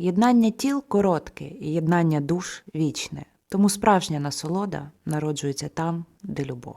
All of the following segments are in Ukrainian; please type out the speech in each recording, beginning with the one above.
Єднання тіл коротке, і єднання душ вічне. Тому справжня насолода народжується там, де любов.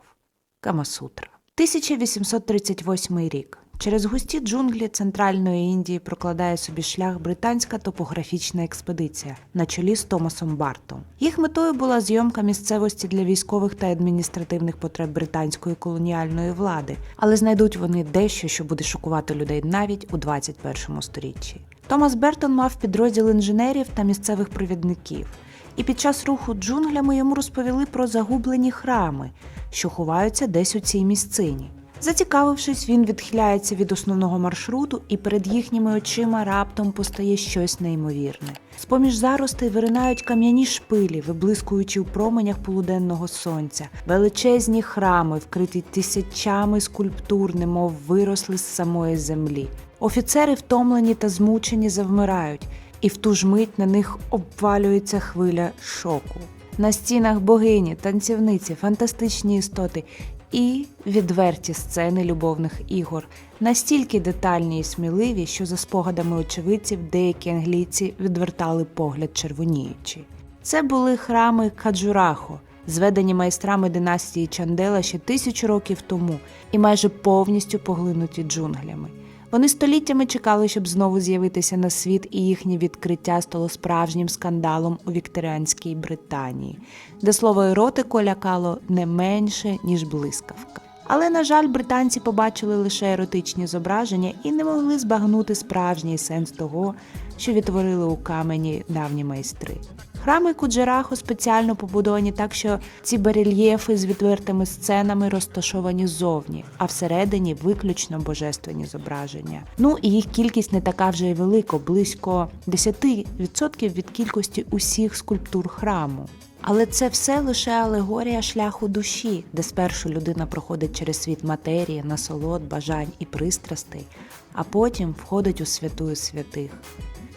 Камасутра. 1838 рік. Через густі джунглі Центральної Індії прокладає собі шлях британська топографічна експедиція на чолі з Томасом Бартом. Їх метою була зйомка місцевості для військових та адміністративних потреб британської колоніальної влади, але знайдуть вони дещо, що буде шокувати людей навіть у 21 сторіччі. Томас Бертон мав підрозділ інженерів та місцевих провідників. І під час руху джунглями йому розповіли про загублені храми, що ховаються десь у цій місцині. Зацікавившись, він відхиляється від основного маршруту, і перед їхніми очима раптом постає щось неймовірне. З-поміж заростей виринають кам'яні шпилі, виблискуючи в променях полуденного сонця, величезні храми, вкриті тисячами скульптур, немов виросли з самої землі. Офіцери, втомлені та змучені, завмирають, і в ту ж мить на них обвалюється хвиля шоку. На стінах богині, танцівниці, фантастичні істоти і відверті сцени любовних ігор, настільки детальні і сміливі, що за спогадами очевидців деякі англійці відвертали погляд червоніючи. Це були храми Каджурахо, зведені майстрами династії Чандела ще тисячу років тому і майже повністю поглинуті джунглями. Вони століттями чекали, щоб знову з'явитися на світ, і їхнє відкриття стало справжнім скандалом у вікторіанській Британії, де слово еротику лякало не менше, ніж блискавка. Але, на жаль, британці побачили лише еротичні зображення і не могли збагнути справжній сенс того, що відтворили у камені давні майстри. Храми Куджерахо спеціально побудовані так, що ці барельєфи з відвертими сценами розташовані ззовні, а всередині виключно божественні зображення. Ну і їх кількість не така вже й велика, близько 10% від кількості усіх скульптур храму. Але це все лише алегорія шляху душі, де спершу людина проходить через світ матерії, насолод, бажань і пристрастей, а потім входить у святую святих.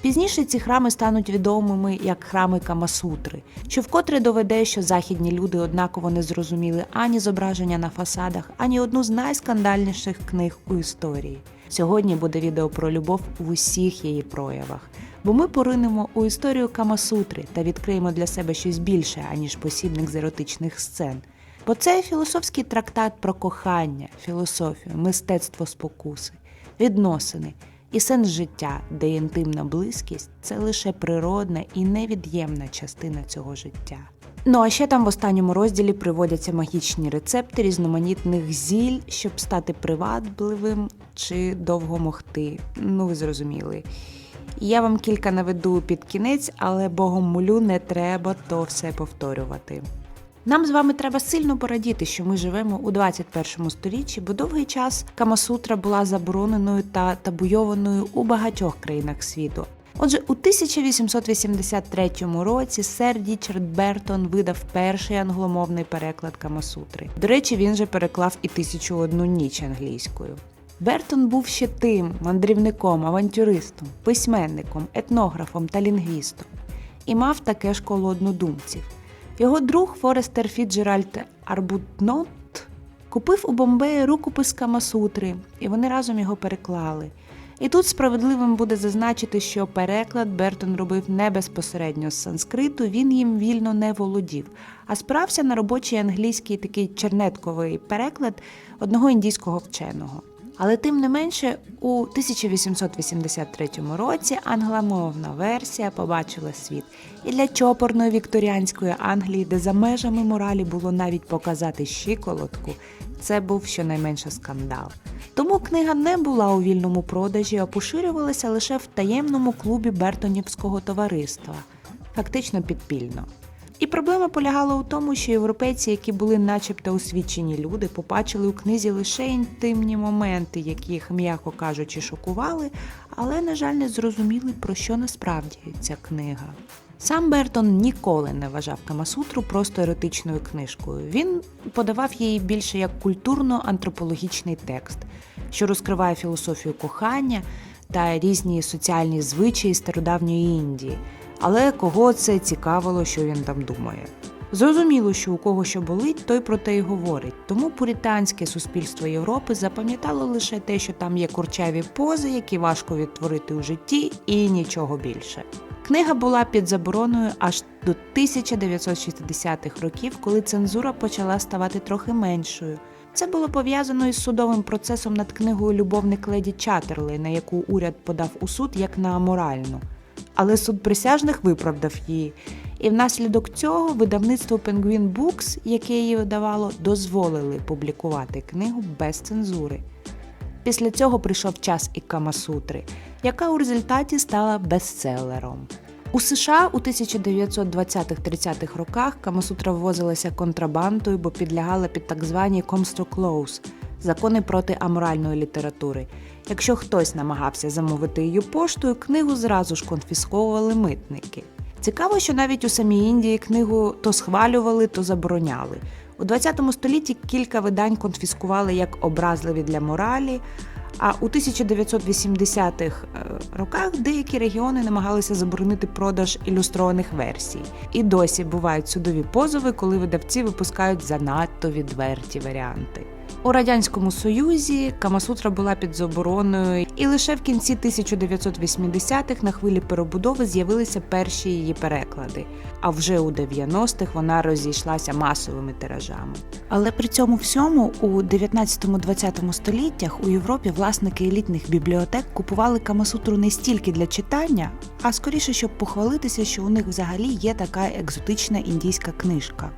Пізніше ці храми стануть відомими як храми Камасутри, що вкотре доведе, що західні люди однаково не зрозуміли ані зображення на фасадах, ані одну з найскандальніших книг у історії. Сьогодні буде відео про любов в усіх її проявах, бо ми поринемо у історію Камасутри та відкриємо для себе щось більше, аніж посібник з еротичних сцен. Бо це філософський трактат про кохання, філософію, мистецтво спокуси, відносини і сенс життя, де інтимна близькість це лише природна і невід'ємна частина цього життя. Ну а ще там в останньому розділі приводяться магічні рецепти різноманітних зіль, щоб стати привабливим чи довго могти. Ну, ви зрозуміли. Я вам кілька наведу під кінець, але богом молю не треба то все повторювати. Нам з вами треба сильно порадіти, що ми живемо у 21 сторіччі, бо довгий час Камасутра була забороненою та табуйованою у багатьох країнах світу. Отже, у 1883 році сер Річард Бертон видав перший англомовний переклад Камасутри. До речі, він же переклав і тисячу одну ніч англійською. Бертон був ще тим мандрівником, авантюристом, письменником, етнографом та лінгвістом і мав таке ж коло однодумців. Його друг Форестер Фіджеральд Арбутнот купив у Бомбеї рукопис Камасутри, і вони разом його переклали. І тут справедливим буде зазначити, що переклад Бертон робив не безпосередньо з санскриту, він їм вільно не володів, а справся на робочий англійський такий чернетковий переклад одного індійського вченого. Але тим не менше, у 1883 році англомовна версія побачила світ. І для чопорної вікторіанської Англії, де за межами моралі було навіть показати щиколотку, це був щонайменше скандал. Тому книга не була у вільному продажі, а поширювалася лише в таємному клубі Бертонівського товариства, фактично підпільно. І проблема полягала у тому, що європейці, які були начебто освічені люди, побачили у книзі лише інтимні моменти, які їх, м'яко кажучи, шокували, але, на жаль, не зрозуміли, про що насправді ця книга. Сам Бертон ніколи не вважав Камасутру просто еротичною книжкою. Він подавав її більше як культурно-антропологічний текст, що розкриває філософію кохання та різні соціальні звичаї стародавньої Індії. Але кого це цікавило, що він там думає? Зрозуміло, що у кого що болить, той про те й говорить. Тому пуританське суспільство Європи запам'ятало лише те, що там є курчаві пози, які важко відтворити у житті, і нічого більше. Книга була під забороною аж до 1960-х років, коли цензура почала ставати трохи меншою. Це було пов'язано із судовим процесом над книгою Любовник леді Чаттерли, на яку уряд подав у суд як на аморальну. Але суд присяжних виправдав її, і внаслідок цього видавництво Penguin Books, яке її видавало, дозволили публікувати книгу без цензури. Після цього прийшов час і Камасутри, яка у результаті стала бестселером. У США у 1920-30-х роках Камасутра ввозилася контрабандою, бо підлягала під так звані Comstock Laws – закони проти аморальної літератури. Якщо хтось намагався замовити її поштою, книгу зразу ж конфісковували митники. Цікаво, що навіть у самій Індії книгу то схвалювали, то забороняли. У 20 столітті кілька видань конфіскували як образливі для моралі. А у 1980-х е, роках деякі регіони намагалися заборонити продаж ілюстрованих версій. І досі бувають судові позови, коли видавці випускають занадто відверті варіанти. У радянському союзі Камасутра була під забороною, і лише в кінці 1980-х на хвилі перебудови з'явилися перші її переклади. А вже у 90-х вона розійшлася масовими тиражами. Але при цьому всьому у 19-20 століттях у Європі власники елітних бібліотек купували Камасутру не стільки для читання, а скоріше, щоб похвалитися, що у них взагалі є така екзотична індійська книжка.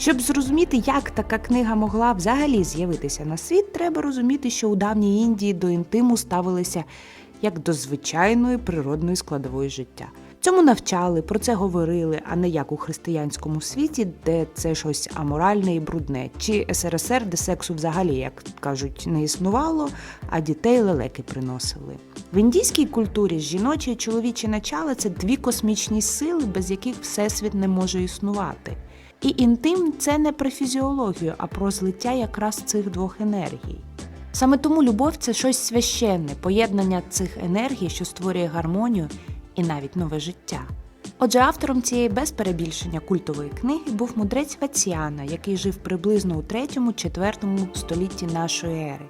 Щоб зрозуміти, як така книга могла взагалі з'явитися на світ, треба розуміти, що у давній Індії до інтиму ставилися як до звичайної природної складової життя. Цьому навчали, про це говорили, а не як у християнському світі, де це щось аморальне і брудне, чи СРСР, де сексу взагалі, як кажуть, не існувало, а дітей лелеки приносили. В індійській культурі жіноче і чоловіче начало це дві космічні сили, без яких всесвіт не може існувати. І інтим це не про фізіологію, а про злиття якраз цих двох енергій. Саме тому любов це щось священне, поєднання цих енергій, що створює гармонію і навіть нове життя. Отже, автором цієї без перебільшення культової книги був мудрець Ваціана, який жив приблизно у 3-4 столітті нашої ери.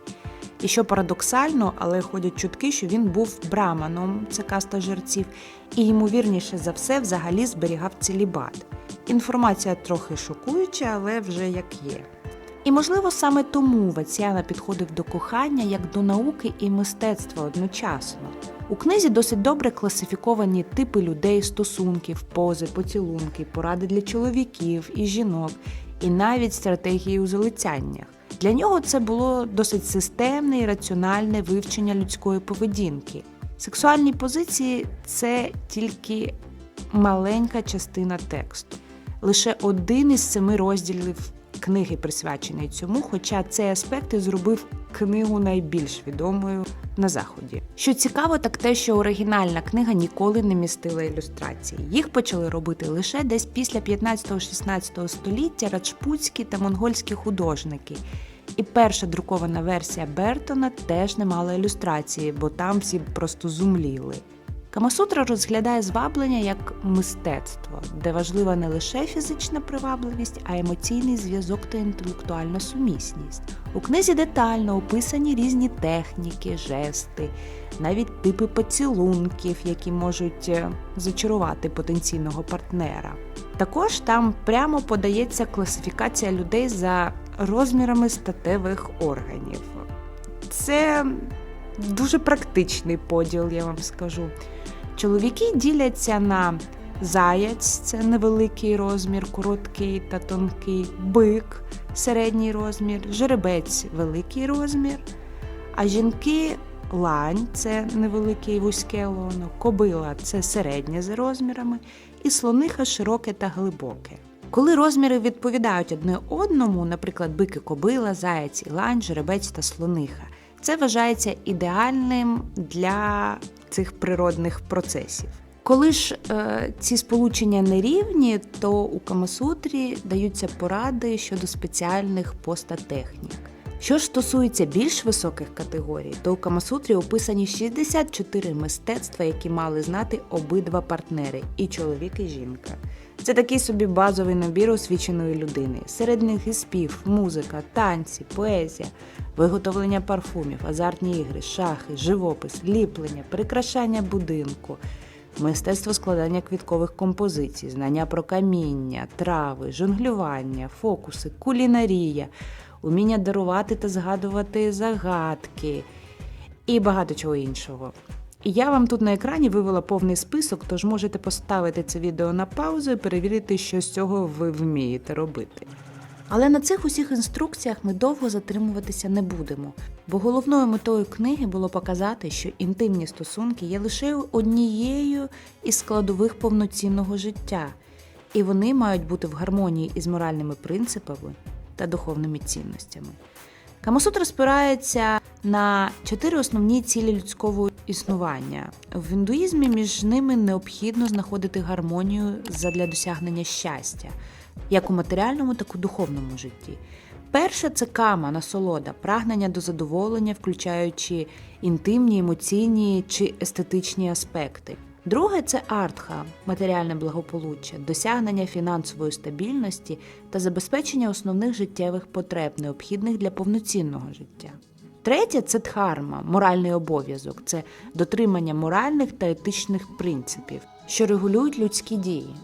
І що парадоксально, але ходять чутки, що він був браманом, це каста жерців, і ймовірніше за все взагалі зберігав целібат. Інформація трохи шокуюча, але вже як є. І, можливо, саме тому Ваціана підходив до кохання як до науки і мистецтва одночасно. У книзі досить добре класифіковані типи людей, стосунків, пози, поцілунки, поради для чоловіків і жінок, і навіть стратегії у залицяннях. Для нього це було досить системне і раціональне вивчення людської поведінки. Сексуальні позиції це тільки маленька частина тексту. Лише один із семи розділів книги присвячений цьому, хоча цей аспект і зробив книгу найбільш відомою на заході. Що цікаво, так те, що оригінальна книга ніколи не містила ілюстрації. Їх почали робити лише десь після 15-16 століття раджпутські та монгольські художники. І перша друкована версія Бертона теж не мала ілюстрації, бо там всі просто зумліли. Камасутра розглядає зваблення як мистецтво, де важлива не лише фізична привабливість, а емоційний зв'язок та інтелектуальна сумісність. У книзі детально описані різні техніки, жести, навіть типи поцілунків, які можуть е, зачарувати потенційного партнера. Також там прямо подається класифікація людей за розмірами статевих органів. Це дуже практичний поділ, я вам скажу. Чоловіки діляться на заяць, це невеликий розмір, короткий та тонкий, бик, середній розмір, жеребець великий розмір, а жінки лань це невелике і вузьке лоно, кобила це середнє за розмірами, і слониха широке та глибоке. Коли розміри відповідають одне одному, наприклад, бики кобила, заяць і лань, жеребець та слониха, це вважається ідеальним для цих природних процесів. Коли ж е, ці сполучення нерівні, то у Камасутрі даються поради щодо спеціальних постатехнік. Що ж стосується більш високих категорій, то у Камасутрі описані 64 мистецтва, які мали знати обидва партнери і чоловік, і жінка. Це такий собі базовий набір освіченої людини. Серед них і спів, музика, танці, поезія, виготовлення парфумів, азартні ігри, шахи, живопис, ліплення, прикрашання будинку, мистецтво складання квіткових композицій, знання про каміння, трави, жонглювання, фокуси, кулінарія, уміння дарувати та згадувати загадки і багато чого іншого. І я вам тут на екрані вивела повний список, тож можете поставити це відео на паузу і перевірити, що з цього ви вмієте робити. Але на цих усіх інструкціях ми довго затримуватися не будемо, бо головною метою книги було показати, що інтимні стосунки є лише однією із складових повноцінного життя, і вони мають бути в гармонії із моральними принципами та духовними цінностями. Камасутра спирається на чотири основні цілі людського існування. В індуїзмі між ними необхідно знаходити гармонію задля досягнення щастя, як у матеріальному, так і у духовному житті. Перше це кама, насолода, прагнення до задоволення, включаючи інтимні, емоційні чи естетичні аспекти. Друге це артха, матеріальне благополуччя, досягнення фінансової стабільності та забезпечення основних життєвих потреб, необхідних для повноцінного життя. Третє це дхарма, моральний обов'язок, це дотримання моральних та етичних принципів, що регулюють людські дії.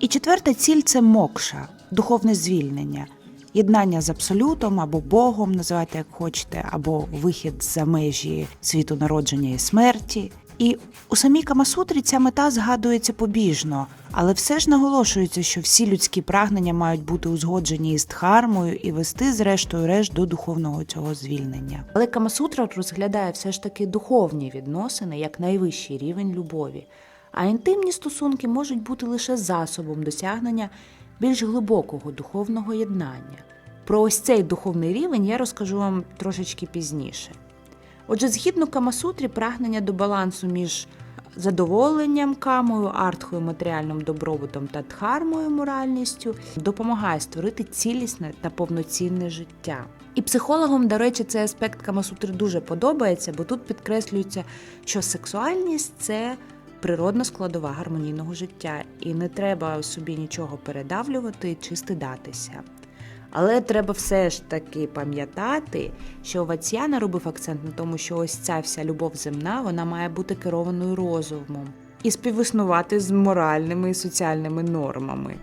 І четверта ціль це мокша, духовне звільнення, єднання з абсолютом або Богом, називайте як хочете, або вихід за межі світу народження і смерті. І у самій Камасутрі ця мета згадується побіжно, але все ж наголошується, що всі людські прагнення мають бути узгоджені із дхармою і вести, зрештою, решт до духовного цього звільнення. Але Камасутра розглядає все ж таки духовні відносини як найвищий рівень любові, а інтимні стосунки можуть бути лише засобом досягнення більш глибокого духовного єднання. Про ось цей духовний рівень я розкажу вам трошечки пізніше. Отже, згідно Камасутрі, прагнення до балансу між задоволенням камою, артхою, матеріальним добробутом та дхармою моральністю допомагає створити цілісне та повноцінне життя. І психологам, до речі, цей аспект Камасутри дуже подобається, бо тут підкреслюється, що сексуальність це природна складова гармонійного життя, і не треба собі нічого передавлювати чи стидатися. Але треба все ж таки пам'ятати, що Ваціяна робив акцент на тому, що ось ця вся любов земна вона має бути керованою розумом і співіснувати з моральними і соціальними нормами.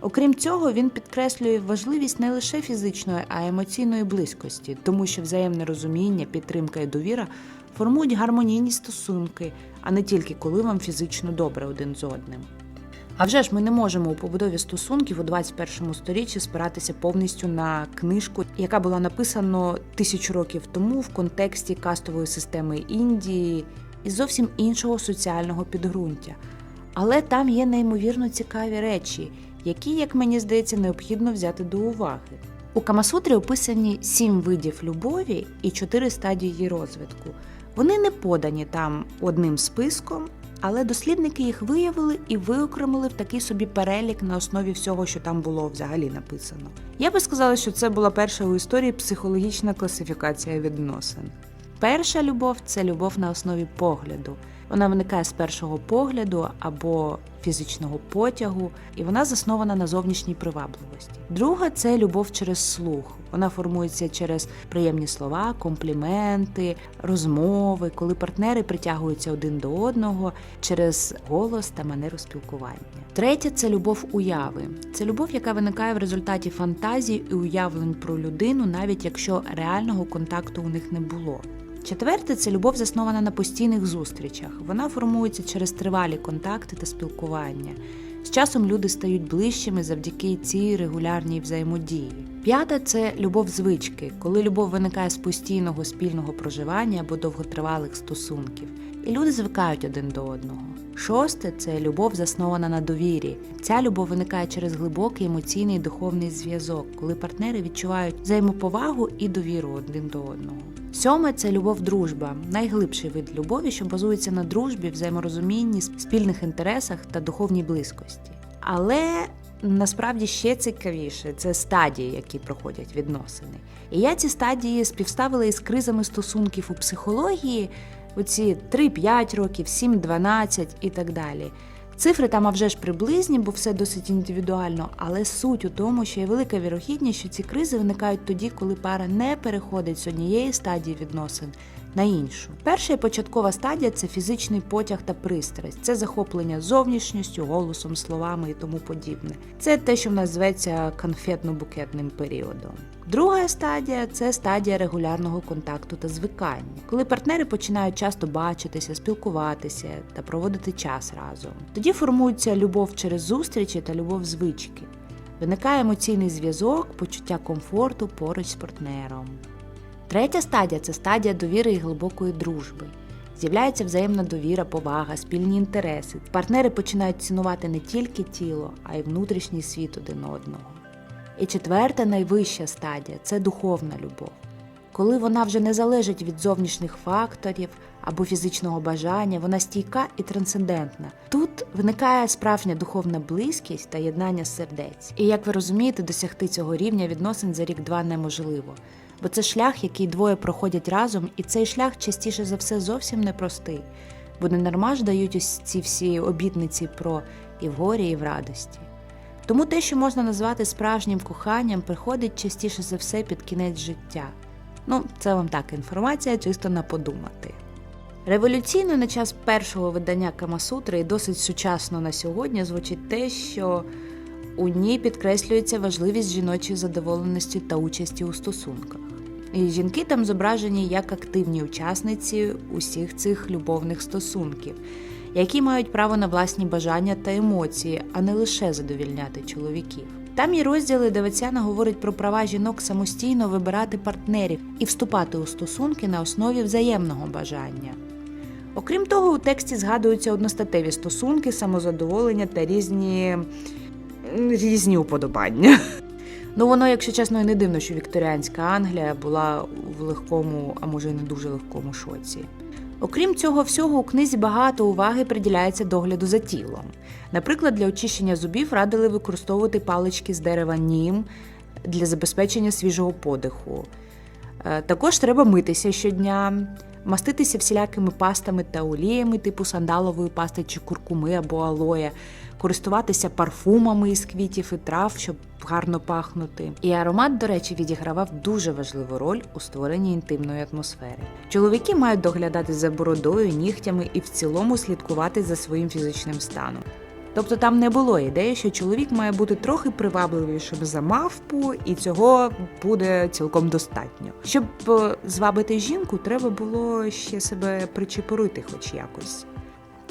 Окрім цього, він підкреслює важливість не лише фізичної, а й емоційної близькості, тому що взаємне розуміння, підтримка і довіра формують гармонійні стосунки, а не тільки коли вам фізично добре один з одним. А вже ж ми не можемо у побудові стосунків у 21 сторіччі спиратися повністю на книжку, яка була написана тисячу років тому в контексті кастової системи Індії і зовсім іншого соціального підґрунтя. Але там є неймовірно цікаві речі, які, як мені здається, необхідно взяти до уваги. У Камасутрі описані сім видів любові і чотири стадії її розвитку. Вони не подані там одним списком, але дослідники їх виявили і виокремили в такий собі перелік на основі всього, що там було взагалі написано. Я би сказала, що це була перша у історії психологічна класифікація відносин. Перша любов це любов на основі погляду. Вона виникає з першого погляду або фізичного потягу, і вона заснована на зовнішній привабливості. Друга це любов через слух. Вона формується через приємні слова, компліменти, розмови, коли партнери притягуються один до одного через голос та манеру спілкування. Третя це любов уяви. Це любов, яка виникає в результаті фантазій і уявлень про людину, навіть якщо реального контакту у них не було. Четверте це любов заснована на постійних зустрічах. Вона формується через тривалі контакти та спілкування. З часом люди стають ближчими завдяки цій регулярній взаємодії. П'яте це любов звички, коли любов виникає з постійного спільного проживання або довготривалих стосунків, і люди звикають один до одного. Шосте це любов заснована на довірі. Ця любов виникає через глибокий емоційний і духовний зв'язок, коли партнери відчувають взаємоповагу і довіру один до одного. Сьоме це любов дружба, найглибший вид любові, що базується на дружбі, взаєморозумінні, спільних інтересах та духовній близькості. Але насправді ще цікавіше це стадії, які проходять відносини. І я ці стадії співставила із кризами стосунків у психології, оці 3-5 років, 7-12 і так далі. Цифри там а вже ж приблизні, бо все досить індивідуально, але суть у тому, що є велика вірогідність, що ці кризи виникають тоді, коли пара не переходить з однієї стадії відносин на іншу. Перша і початкова стадія це фізичний потяг та пристрасть, це захоплення зовнішністю, голосом, словами і тому подібне. Це те, що в нас зветься конфетно-букетним періодом. Друга стадія це стадія регулярного контакту та звикання, коли партнери починають часто бачитися, спілкуватися та проводити час разом. Тоді формується любов через зустрічі та любов звички. Виникає емоційний зв'язок, почуття комфорту поруч з партнером. Третя стадія це стадія довіри і глибокої дружби. З'являється взаємна довіра, повага, спільні інтереси. Партнери починають цінувати не тільки тіло, а й внутрішній світ один одного. І четверта найвища стадія це духовна любов. Коли вона вже не залежить від зовнішніх факторів або фізичного бажання, вона стійка і трансцендентна. Тут виникає справжня духовна близькість та єднання сердець. І як ви розумієте, досягти цього рівня відносин за рік-два неможливо. Бо це шлях, який двоє проходять разом, і цей шлях частіше за все зовсім непростий. Бо не дарма ж дають ось ці всі обітниці про і в горі, і в радості. Тому те, що можна назвати справжнім коханням, приходить частіше за все під кінець життя. Ну, це вам так інформація, чисто на подумати. Революційно на час першого видання Камасутри і досить сучасно на сьогодні звучить те, що у ній підкреслюється важливість жіночої задоволеності та участі у стосунках. І жінки там зображені як активні учасниці усіх цих любовних стосунків, які мають право на власні бажання та емоції, а не лише задовільняти чоловіків. Там є розділи, де Вацяна говорить про права жінок самостійно вибирати партнерів і вступати у стосунки на основі взаємного бажання. Окрім того, у тексті згадуються одностатеві стосунки, самозадоволення та різні, різні уподобання. Ну, воно, якщо чесно, і не дивно, що вікторіанська Англія була в легкому, а може й не дуже легкому шоці. Окрім цього всього, у книзі багато уваги приділяється догляду за тілом. Наприклад, для очищення зубів радили використовувати палички з дерева нім для забезпечення свіжого подиху. Е, Також треба митися щодня, маститися всілякими пастами та оліями, типу сандалової пасти чи куркуми або алоя, користуватися парфумами із квітів і трав, щоб гарно пахнути. І аромат, до речі, відігравав дуже важливу роль у створенні інтимної атмосфери. Чоловіки мають доглядати за бородою, нігтями і в цілому слідкувати за своїм фізичним станом. Тобто там не було ідеї, що чоловік має бути трохи привабливішим за мавпу, і цього буде цілком достатньо. Щоб е, звабити жінку, треба було ще себе причепурити хоч якось.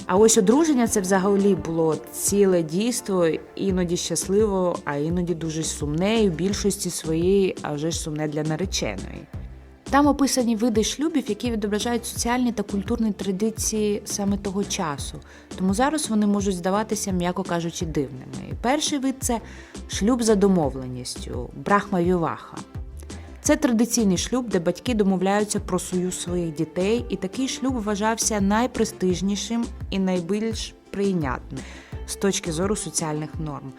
А ось одруження це взагалі було ціле дійство, іноді щасливо, а іноді дуже сумне, і в більшості своєї, а вже ж сумне для нареченої. Там описані види шлюбів, які відображають соціальні та культурні традиції саме того часу. Тому зараз вони можуть здаватися, м'яко кажучи, дивними. І перший вид це шлюб за домовленістю, брахма віваха. Це традиційний шлюб, де батьки домовляються про союз своїх дітей, і такий шлюб вважався найпрестижнішим і найбільш прийнятним з точки зору соціальних норм.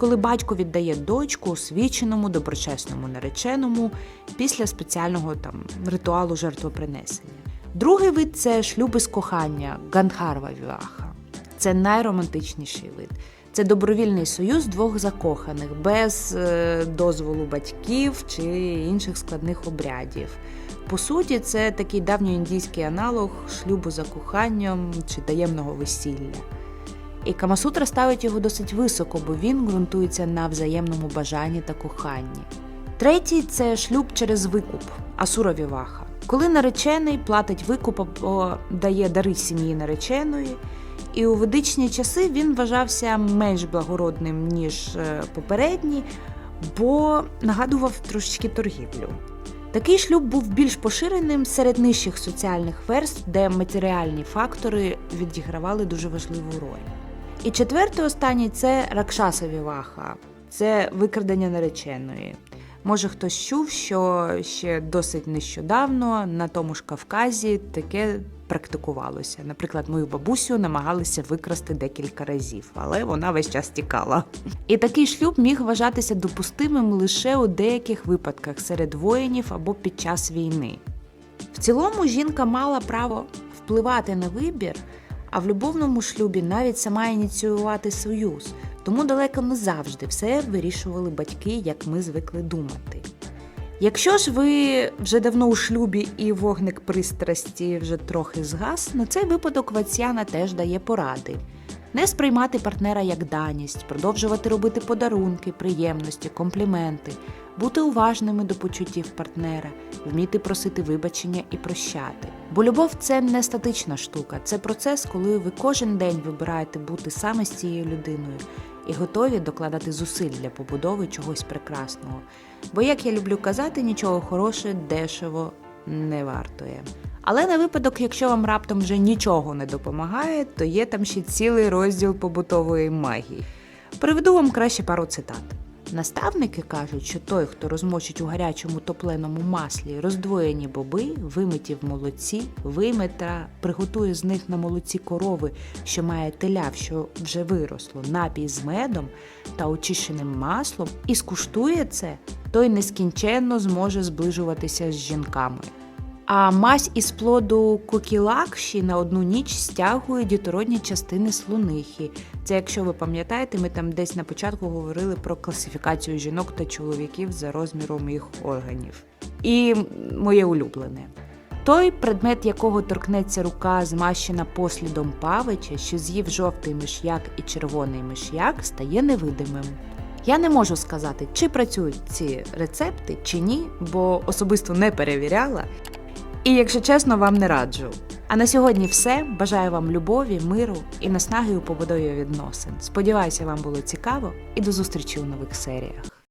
Коли батько віддає дочку освіченому, доброчесному нареченому після спеціального там ритуалу жертвопринесення. Другий вид це шлюби з кохання, гандхарва віваха. Це найромантичніший вид. Це добровільний союз двох закоханих без е, дозволу батьків чи інших складних обрядів. По суті, це такий давньоіндійський аналог шлюбу за коханням чи таємного весілля. І Камасутра ставить його досить високо, бо він ґрунтується на взаємному бажанні та коханні. Третій це шлюб через викуп, асура віваха. Коли наречений платить викуп або дає дари сім'ї нареченої, і у ведичні часи він вважався менш благородним, ніж е, попередній, бо нагадував трошечки торгівлю. Такий шлюб був більш поширеним серед нижчих соціальних верств, де матеріальні фактори відігравали дуже важливу роль. І четвертий останній це Ракшаса Віваха, це викрадення нареченої. Може, хтось чув, що ще досить нещодавно на тому ж Кавказі таке практикувалося. Наприклад, мою бабусю намагалися викрасти декілька разів, але вона весь час тікала. І такий шлюб міг вважатися допустимим лише у деяких випадках серед воїнів або під час війни. В цілому жінка мала право впливати на вибір, а в любовному шлюбі навіть сама ініціювати союз. Тому далеко не завжди все вирішували батьки, як ми звикли думати. Якщо ж ви вже давно у шлюбі і вогник пристрасті вже трохи згас, на цей випадок Ваціана теж дає поради. Не сприймати партнера як даність, продовжувати робити подарунки, приємності, компліменти, бути уважними до почуттів партнера, вміти просити вибачення і прощати. Бо любов це не статична штука, це процес, коли ви кожен день вибираєте бути саме з цією людиною і готові докладати зусиль для побудови чогось прекрасного. Бо, як я люблю казати, нічого хороше дешево не вартує. Але на випадок, якщо вам раптом вже нічого не допомагає, то є там ще цілий розділ побутової магії. Приведу вам краще пару цитат. Наставники кажуть, що той, хто розмочить у гарячому топленому маслі роздвоєні боби, вимиті в молоці, вимита, та приготує з них на молоці корови, що має теляв, що вже виросло, напій з медом та очищеним маслом, і скуштує це, той нескінченно зможе зближуватися з жінками. А мазь із плоду кукілакші на одну ніч стягує дітородні частини слонихи. Це, якщо ви пам'ятаєте, ми там десь на початку говорили про класифікацію жінок та чоловіків за розміром їх органів. І моє улюблене. Той предмет, якого торкнеться рука, змащена послідом павича, що з'їв жовтий миш'як і червоний миш'як, стає невидимим. Я не можу сказати, чи працюють ці рецепти, чи ні, бо особисто не перевіряла. І, якщо чесно, вам не раджу. А на сьогодні все. Бажаю вам любові, миру і наснаги у побудові відносин. Сподіваюся, вам було цікаво і до зустрічі у нових серіях.